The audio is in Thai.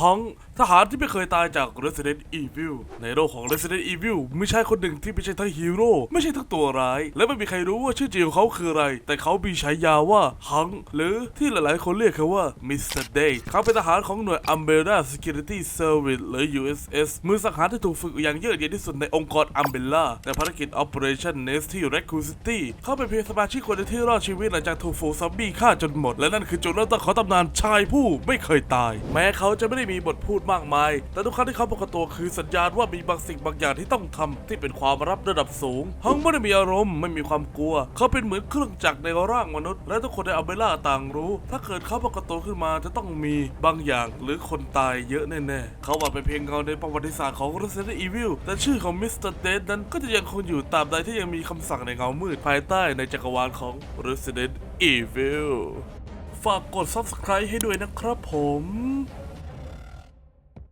ฮัง ทหารที่ไม่เคยตายจาก Resident Evil ในโลกของ Resident Evil ไมีชายคนหนึ่งที่ไม่ใช่ทั้งฮีโร่ไม่ใช่ทั้งตัวร้าย และไม่มีใครรู้ว่าชื่อจริงของเขาคืออะไร แต่เขามีฉายาว่าฮัง หรือที่หลายๆ คนเรียกเขาว่า Mr. Day เขาเป็นทหารของหน่วย Umbrella Security Service หรือ USS มือสังหารที่ถูกฝึกอย่างเยือกเย็นที่สุดในองค์กร Umbrella ในภารกิจ Operation Nest ที่ Raccoon City เขาเป็นเพียงสมาชิกคนเดียวที่รอดชีวิตหลังจากถูกฝูงซอมบี้ฆ่าจนหมด และนั่นคือจุดเริ่มต้นของตำนานชายผู้ไม่เคยตาย แม้เขาจะไม่ได้มีบทพูดมากมาย แต่ทุกครั้งที่เขาปรากฏตัวคือสัญญาณว่ามีบางสิ่งบางอย่างที่ต้องทำที่เป็นความลับระดับสูงฮังไม่ได้มีอารมณ์ไม่มีความกลัว เขาเป็นเหมือนเครื่องจักรในร่างมนุษย์ และทุกคนในอัลเบล่าต่างรู้ ถ้าเกิดเขาปรากฏตัวขึ้นมาจะต้องมีบางอย่างหรือคนตายเยอะแน่ๆเขาว่าเป็นเพียงเงาในประวัติศาสตร์ของ Resident Evil แต่ชื่อของมิสเตอร์เดดนั้นก็จะยังคงอยู่ตราบใดที่ยังมีคำสั่งในเงามืดภายใต้ในจักรวาลของ Resident Evil ฝากกด subscribe ให้ด้วยนะครับผม